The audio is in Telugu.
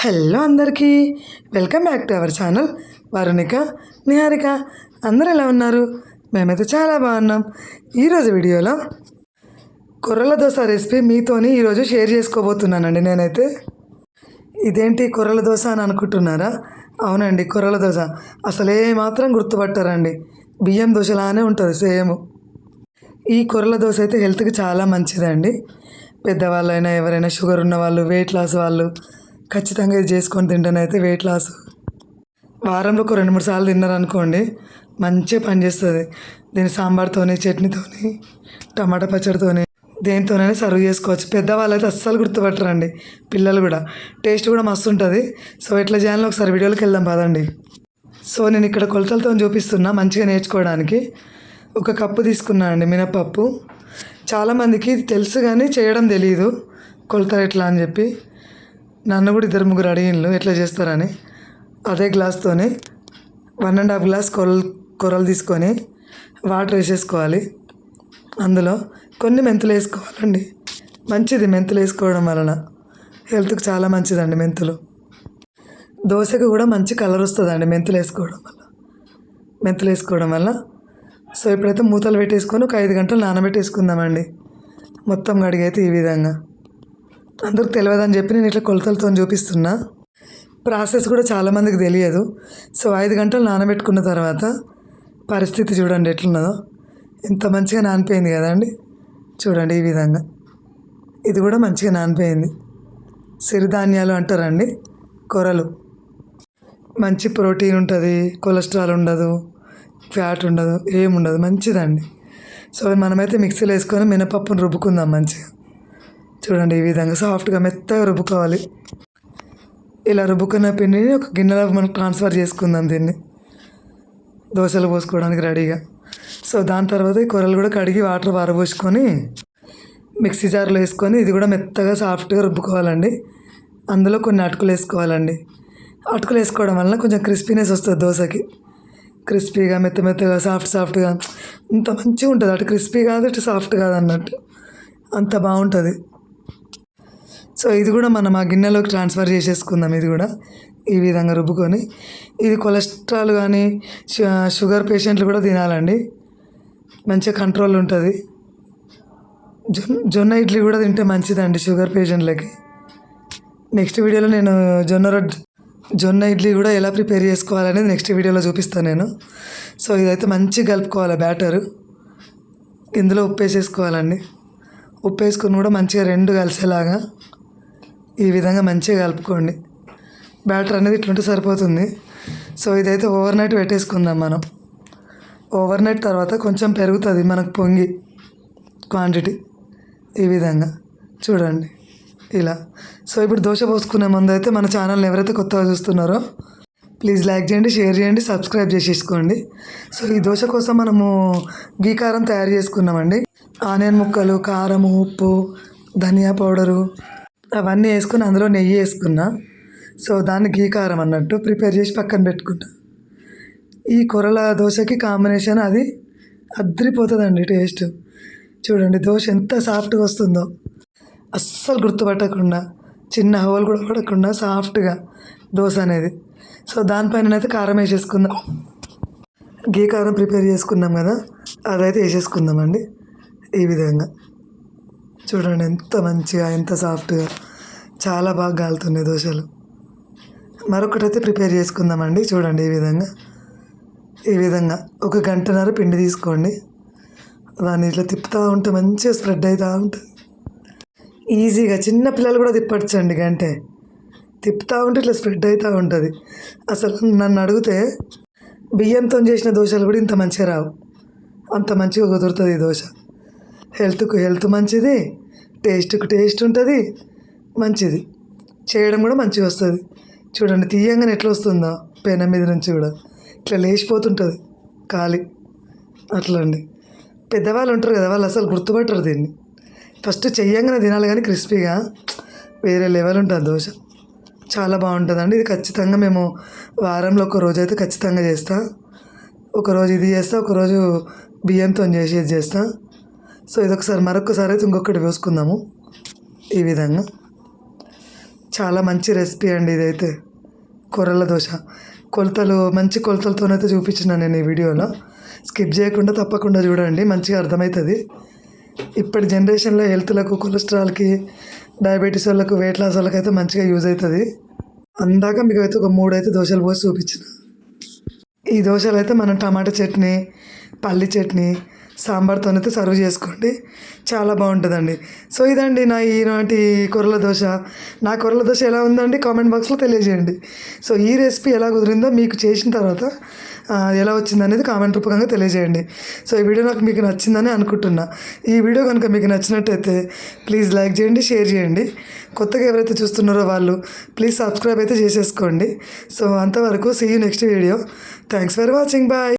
హలో అందరికీ. Welcome back to our channel Varunika Niharika. అందరూ ఎలా ఉన్నారు? మేమైతే చాలా బాగున్నాం. ఈరోజు వీడియోలో కొర్రల దోశ రెసిపీ మీతోని ఈరోజు షేర్ చేసుకోబోతున్నానండి నేనైతే. ఇదేంటి కొర్రల దోశ అని అనుకుంటున్నారా? అవునండి కొర్రల దోశ. అసలే మాత్రం గుర్తుపట్టారండి. బియ్యం దోశలానే ఉంటుంది సేమ్. ఈ కొర్రల దోశ అయితే హెల్త్కి చాలా మంచిదండి. పెద్దవాళ్ళైనా ఎవరైనా షుగర్ ఉన్న వాళ్ళు వెయిట్ లాస్ వాళ్ళు ఖచ్చితంగా ఇది చేసుకొని తింటానైతే వెయిట్ లాస్ వారంలో ఒక రెండు మూడు సార్లు తిన్నారనుకోండి మంచిగా పనిచేస్తుంది దీని సాంబార్తోని చట్నీతోని టమాటా పచ్చడితోని దేనితోనైనా సర్వ్ చేసుకోవచ్చు. పెద్దవాళ్ళు అయితే అస్సలు గుర్తుపట్టరండి పిల్లలు కూడా. టేస్ట్ కూడా మస్తు ఉంటుంది. సో ఎట్లా చేయాలో ఒకసారి వీడియోలోకి వెళ్దాం పదండి. సో నేను ఇక్కడ కొలతలతో చూపిస్తున్నా మంచిగా నేర్చుకోవడానికి. ఒక కప్పు తీసుకున్నా అండి మినపప్పు చాలామందికి తెలుసు కానీ చేయడం తెలియదు కొలతలు ఎట్లా అని చెప్పి. నన్ను కూడా ఇద్దరు ముగ్గురు అడిగిన్లు ఎట్లా చేస్తారని అదే గ్లాస్తోని వన్ అండ్ హాఫ్ గ్లాస్ కొరలు కొరలు తీసుకొని వాటర్ వేసేసుకోవాలి. అందులో కొన్ని మెంతులు వేసుకోవాలండి. మంచిది మెంతులు వేసుకోవడం వలన. హెల్త్కి చాలా మంచిదండి మెంతులు. దోశకు కూడా మంచి కలర్ వస్తుందండి మెంతులు వేసుకోవడం వల్ల. మెంతులు వేసుకోవడం వల్ల. సో ఇప్పుడైతే మూతలు పెట్టేసుకొని ఒక ఐదు గంటలు నానబెట్టేసుకుందామండి. మొత్తం కడిగైతే ఈ విధంగా. అందరికి తెలియదని చెప్పి నేను ఇట్లా కొలతలతో చూపిస్తున్నా. ప్రాసెస్ కూడా చాలామందికి తెలియదు. సో ఐదు గంటలు నానబెట్టుకున్న తర్వాత పరిస్థితి చూడండి ఎట్లున్నదో. ఎంత మంచిగా నానిపోయింది కదండి. చూడండి ఈ విధంగా. ఇది కూడా మంచిగా నానిపోయింది. సిరిధాన్యాలు అంటారండి. కొరలు. మంచి ప్రోటీన్ ఉంటుంది కొలెస్ట్రాల్ ఉండదు ఫ్యాట్ ఉండదు ఏముండదు మంచిదండి. సో మనమైతే మిక్సీలో వేసుకొని మినపప్పును రుబ్బుకుందాం మంచిగా. చూడండి ఈ విధంగా సాఫ్ట్గా మెత్తగా రుబ్బుకోవాలి. ఇలా రుబ్బుకున్న పిండిని ఒక గిన్నెలో మనం ట్రాన్స్ఫర్ చేసుకుందాం దీన్ని. దోశలు పోసుకోవడానికి రెడీగా. సో దాని తర్వాత ఈ కూరలు కూడా కడిగి వాటర్ పారబోసుకొని మిక్సీ జార్లో వేసుకొని ఇది కూడా మెత్తగా సాఫ్ట్గా రుబ్బుకోవాలండి. అందులో కొన్ని అటుకులు వేసుకోవాలండి. అటుకులు వేసుకోవడం వల్ల కొంచెం క్రిస్పీనెస్ వస్తుంది దోశకి. క్రిస్పీగా మెత్త మెత్తగా సాఫ్ట్ సాఫ్ట్గా. ఇంత మంచిగా ఉంటుంది. అటు క్రిస్పీ కాదు అటు సాఫ్ట్ కాదు అన్నట్టు. అంత బాగుంటుంది. సో ఇది కూడా మనం ఆ గిన్నెలోకి ట్రాన్స్ఫర్ చేసేసుకుందాం ఇది కూడా ఈ విధంగా రుబ్బుకొని. ఇది కొలెస్ట్రాల్ కానీ షుగర్ పేషెంట్లు కూడా తినాలండి. మంచిగా కంట్రోల్ ఉంటుంది. జొన్న జొన్న ఇడ్లీ కూడా తింటే మంచిదండి షుగర్ పేషెంట్లకి. నెక్స్ట్ వీడియోలో నేను జొన్న రొట్టె జొన్న ఇడ్లీ కూడా ఎలా ప్రిపేర్ చేసుకోవాలనేది నెక్స్ట్ వీడియోలో చూపిస్తాను నేను. సో ఇదైతే మంచిగా కలుపుకోవాలి బ్యాటరు. ఇందులో ఉప్పు వేసేసుకోవాలండి ఉప్పు వేసుకుని కూడా మంచిగా రెండు కలిసేలాగా ఈ విధంగా మంచిగా కలుపుకోండి. బ్యాటర్ అనేది ఇట్లుంటే సరిపోతుంది. సో ఇదైతే ఓవర్ నైట్ పెట్టేసుకుందాం మనం. ఓవర్ నైట్ తర్వాత కొంచెం పెరుగుతుంది మనకు పొంగి. క్వాంటిటీ. ఈ విధంగా. చూడండి. ఇలా. సో ఇప్పుడు దోశ పోసుకునే ముందు అయితే మన ఛానల్ని ఎవరైతే కొత్తగా చూస్తున్నారో ప్లీజ్ లైక్ చేయండి షేర్ చేయండి సబ్స్క్రైబ్ చేసేసుకోండి. సో ఈ దోశ కోసం మనము గీ కారం తయారు చేసుకున్నామండి. ఆనియన్ ముక్కలు కారం ఉప్పు ధనియా పౌడరు అవన్నీ వేసుకుని అందులో నెయ్యి వేసుకున్నా. సో దాన్ని గీ కారం అన్నట్టు ప్రిపేర్ చేసి పక్కన పెట్టుకుంటా. ఈ కొరల దోశకి కాంబినేషన్ అది అద్దరిపోతుందండి టేస్ట్. చూడండి దోశ ఎంత సాఫ్ట్గా వస్తుందో. అస్సలు గుర్తుపట్టకుండా చిన్న హోల్ కూడా పడకుండా సాఫ్ట్గా దోశ అనేది. సో దానిపైన అయితే కారం వేసేసుకుందాం. గీ కారం ప్రిపేర్ చేసుకున్నాం కదా అదైతే వేసేసుకుందామండి. ఈ విధంగా. చూడండి ఎంత మంచిగా ఎంత సాఫ్ట్గా. చాలా బాగా కాలుతున్నాయి దోశలు. మరొకటైతే ప్రిపేర్ చేసుకుందామండి. చూడండి ఈ విధంగా. ఈ విధంగా ఒక గంటన్నర పిండి తీసుకోండి. దాన్ని ఇట్లా తిప్పుతూ ఉంటే మంచిగా స్ప్రెడ్ అవుతూ ఉంటుంది ఈజీగా చిన్న పిల్లలు కూడా తిప్పచ్చండి గంటే. తిప్పుతూ ఉంటే ఇట్లా స్ప్రెడ్ అవుతూ ఉంటుంది. అసలు నన్ను అడిగితే బియ్యంతో చేసిన దోశలు కూడా ఇంత మంచిగా రావు. అంత మంచిగా కుదురుతుంది ఈ దోశ. హెల్త్కు హెల్త్ మంచిది టేస్ట్కు టేస్ట్ ఉంటుంది మంచిది. చేయడం కూడా మంచిగా వస్తుంది. చూడండి తీయంగానే ఎట్లా వస్తుందో పెనం మీద నుంచి కూడా. ఇట్లా లేచిపోతుంటుంది ఖాళీ అట్లా అండి. పెద్దవాళ్ళు ఉంటారు కదా వాళ్ళు అసలు గుర్తుపట్టరు దీన్ని. ఫస్ట్ చెయ్యంగానే తినాలి కానీ క్రిస్పీగా వేరే లెవెల్ ఉంటుంది దోశ. చాలా బాగుంటుందండి. ఇది ఖచ్చితంగా మేము వారంలో ఒక రోజు అయితే ఖచ్చితంగా చేస్తా. ఒకరోజు ఇది చేస్తా ఒకరోజు బియ్యంతో చేసి ఇది చేస్తా. సో ఇది ఒకసారి మరొకసారి అయితే ఇంకొకటి వేసుకుందాము. ఈ విధంగా. చాలా మంచి రెసిపీ అండి ఇదైతే. కొర్రల దోశ. కొలతలు మంచి కొలతలతోనైతే చూపించిన నేను ఈ వీడియోలో. స్కిప్ చేయకుండా తప్పకుండా చూడండి మంచిగా అర్థమవుతుంది. ఇప్పటి జనరేషన్లో హెల్త్లకు కొలెస్ట్రాల్కి డయాబెటీస్ వాళ్ళకు వెయిట్ లాస్ వాళ్ళకి అయితే మంచిగా యూజ్ అవుతుంది. అందాక మీకు అయితే ఒక మూడైతే దోశలు పోసి చూపించిన. ఈ దోశలు అయితే మనం టమాటా చట్నీ పల్లి చట్నీ సాంబార్తో అయితే సర్వ్ చేసుకోండి. చాలా బాగుంటుందండి. సో ఇదండి నా ఈనాటి కొర్రల దోశ. నా కొర్రల దోశ ఎలా ఉందండి కామెంట్ బాక్స్లో తెలియజేయండి. సో ఈ రెసిపీ ఎలా కుదిరిందో మీకు చేసిన తర్వాత ఎలా వచ్చింది అనేది కామెంట్ రూపకంగా తెలియజేయండి. సో ఈ వీడియో నాకు మీకు నచ్చిందని అనుకుంటున్నా. ఈ వీడియో కనుక మీకు నచ్చినట్టయితే ప్లీజ్ లైక్ చేయండి షేర్ చేయండి. కొత్తగా ఎవరైతే చూస్తున్నారో వాళ్ళు ప్లీజ్ సబ్స్క్రైబ్ అయితే చేసేసుకోండి. సో అంతవరకు see you next video thanks for watching bye